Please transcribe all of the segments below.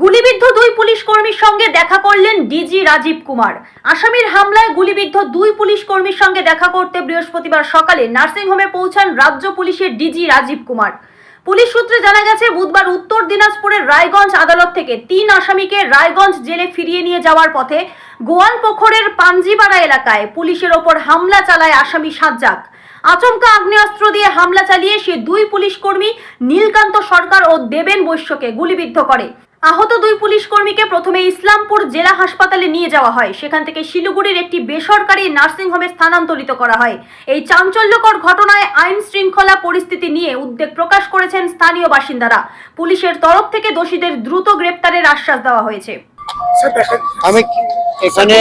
গুলিবিদ্ধ দুই পুলিশ কর্মীর সঙ্গে দেখা করলেন ডিজি রাজীব কুমার। আসামির হামলায় গুলিবিদ্ধ দুই পুলিশ কর্মীর সঙ্গে দেখা করতে বৃহস্পতিবার সকালে নার্সিংহোমে পৌঁছান রাজ্য পুলিশের ডিজি রাজীব কুমার। পুলিশ সূত্রে জানা গেছে, বুধবার উত্তর দিনাজপুরের রায়গঞ্জ আদালত থেকে তিন আসামিকে রায়গঞ্জ জেলে ফিরিয়ে নিয়ে যাওয়ার পথে গোয়ালপোখরের পাঞ্জিপাড়া এলাকায় পুলিশের ওপর হামলা চালায় আসামি সাজ্জাক আচমকা আগ্নেয়াস্ত্র দিয়ে হামলা চালিয়ে সে দুই পুলিশ কর্মী নীলকান্ত সরকার ও দেবেন বৈশ্যকে গুলিবিদ্ধ করে। আহত দুই পুলিশ কর্মীকে প্রথমে ইসলামপুর জেলা হাসপাতালে নিয়ে যাওয়া হয়। সেখান থেকে শিলিগুড়ির একটি বেসরকারি নার্সিংহোমে স্থানান্তরিত করা হয়। এই চাঞ্চল্যকর ঘটনায় আইন শৃঙ্খলা পরিস্থিতি নিয়ে উদ্বেগ প্রকাশ করেছেন স্থানীয় বাসিন্দারা। পুলিশের তরফ থেকে দোষীদের দ্রুত গ্রেপ্তারের আশ্বাস দেওয়া হয়েছে। আমি এখানে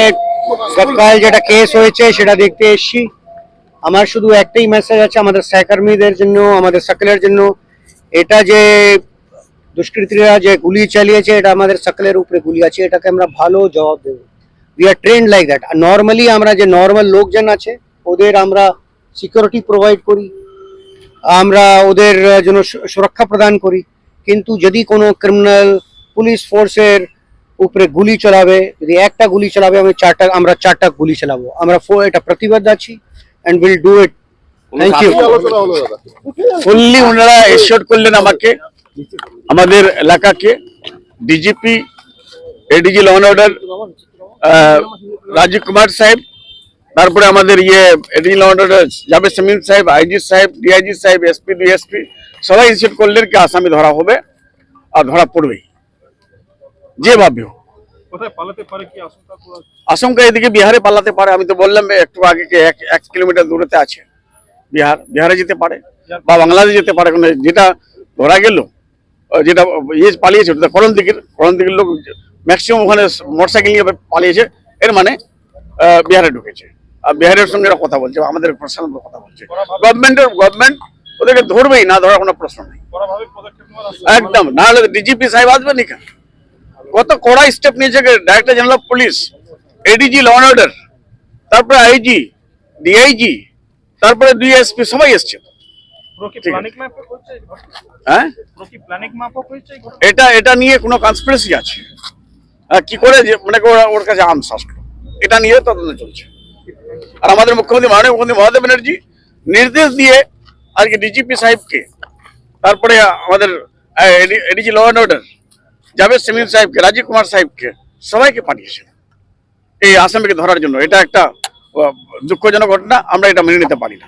গতকাল যেটা কেস হয়েছে সেটা দেখতে এসেছি। আমার শুধু একটাই মেসেজ আছে আমাদের সহকর্মীদের জন্য আমাদের সকলের জন্য। এটা যে দুষ্কৃতীরা যে গুলি চালিয়েছে এটা আমাদের সকলের উপরে গুলি আছে এটাকে আমরা ভালো জবাব দেব। We are trend like that normally আমরা যে নর্মাল লোকজন আছে ওদের আমরা সিকিউরিটি প্রোভাইড করি আমরা ওদের জন্য সুরক্ষা প্রদান করি। কিন্তু যদি কোনো ক্রিমিনাল পুলিশ ফোর্সের উপরে গুলি চালাবে যদি একটা গুলি চালাবে আমি চারটা আমরা চারটা গুলি চালাবো। আমরা এটা প্রতিবাদ আছি and will do it thank you fully ওনারা এসিওর করলেন আমাকে। আমাদের এলাকাকে DGP ADG law order Rajiv Kumar সাহেব তারপরে আমাদের ইয়ে ADG law order Javed Shamim সাহেব আইজি সাহেব ডিআইজি সাহেব এসপি ডিএসপি সবাই ইনসিওর করলেন কি আসামি ধরা হবে আর ধরা পড়বেই। পারে কি আশঙ্কা এদিকে বিহারে পালাতে পারে আমি তো বললাম একটু আগে এক কিলোমিটার দূরেতে আছে। বিহার বিহারে যেতে পারে বা বাংলাদেশ যেতে পারে যেটা ধরা গেল যেটা ইয়ে পালিয়েছে, ওটা করণ দিকের করণ দিকের লোক ম্যাক্সিমাম ওখানে মোটরসাইকেল নিয়ে পালিয়েছে। এর মানে বিহারে ঢুকেছে। আর বিহারের সঙ্গে এরা কথা বলছে আমাদের প্রশাসন কথা বলছে। গভর্নমেন্টের গভর্নমেন্ট ওদেরকে ধরবেই, না ধরার কোনো প্রশ্ন নেই। একদম, না হলে ডিজিপি সাহেব আসবে নি কত কড়া স্টেপ নিয়েছে director general of police ADG law order তারপরে আইজি ডিআইজি তারপরে ডিএসপি সবাই এসছে। হ্যাঁ? কি? এটা এটা নিয়ে কোনো কনস্পিরেসি আছে? আহ, কি করে মানে ওর কাছে আর্মস আসলো। এটা নিয়ে তদন্ত চলছে। আর আমাদের মুখ্যমন্ত্রী মাননীয় মুখ্যমন্ত্রী মমতা ব্যানার্জি নির্দেশ দিয়ে আজকে ডিজিপি সাহেবকে তারপরে আমাদের ADG law and order Javed Semin সাহেবকে রাজীব কুমার সাহেবকে সবাইকে পাঠিয়েছে। এই আসামিকে ধরার জন্য। এটা একটা দুঃখজনক ঘটনা আমরা এটা মেনে নিতে পারি না।